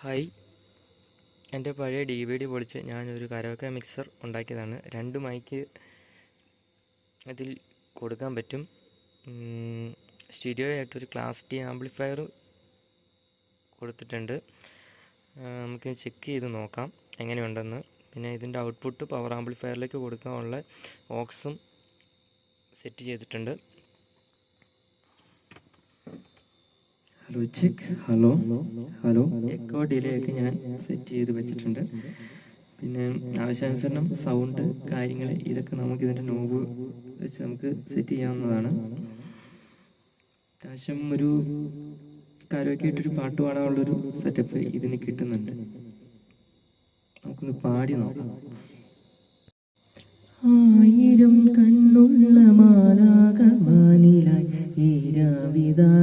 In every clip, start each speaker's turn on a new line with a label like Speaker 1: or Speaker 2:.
Speaker 1: Hi. എന്റെ പഴയ D V D പൊളിച്ച് ഞാനൊരു കരോക്കെ മിക്സർ ഉണ്ടാക്കിയതാണ്. രണ്ട് മൈക്ക് അതിൽ കൊടുക്കാൻ പറ്റും. സ്റ്റീരിയോ ആയിട്ടൊരു ക്ലാസ് ടി ആംപ്ലിഫയർ കൊടുത്തിട്ടുണ്ട്. നമുക്ക് ചെക്ക് ചെയ്ത് നോക്കാം എങ്ങനെയുണ്ടെന്ന്. പിന്നെ ഇതിന്റെ ഔട്ട്പുട്ട് പവർ ആംപ്ലിഫയറിലേക്ക് കൊടുക്കാനുള്ള ഓക്സും സെറ്റ് ചെയ്തിട്ടുണ്ട്. Hello? Check hello? Hello? Echo delay ഒക്കെ ഞാൻ സെറ്റ് ചെയ്ത് വെച്ചിട്ടുണ്ട്. പിന്നെ ആവശ്യാനുസരണം സൗണ്ട് കാര്യങ്ങൾ ഇതൊക്കെ നമുക്ക് ഇതിന്റെ നോബ് വെച്ച് നമുക്ക് സെറ്റ് ചെയ്യാവുന്നതാണ്. അത്യാവശ്യം ഒരു കാര്യമൊക്കെ ആയിട്ടൊരു പാട്ട് പാടാനുള്ളൊരു സെറ്റപ്പ് ഇതിന് കിട്ടുന്നുണ്ട്. നമുക്കൊന്ന് പാടി നോക്കാം. ആയിരം കണ്ണുള്ള മാലാകമാനിലായി ഈരാവിതാകെ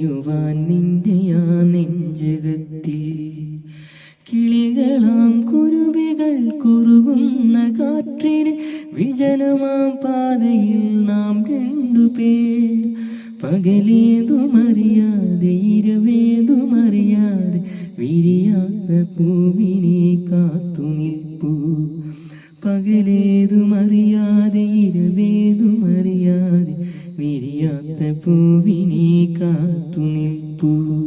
Speaker 1: മെയ്യുവാൻ നിന്റെ ആ നെഞ്ചകത്തിൽ. കിളികളാം കുരുവികൾ കുറുകുന്ന കാറ്റിന് വിജനമാം പാതയിൽ നാം രണ്ടുപേർ. പകലേതുമറിയാതെ ഇരവേതുമറിയാതെ വിരിയാത്ത പൂവിനെ കാത്തു നിൽപ്പൂ പകലേതുമറിയാതെ പൂവിനെ കാത്തു നിൽപ്പൂ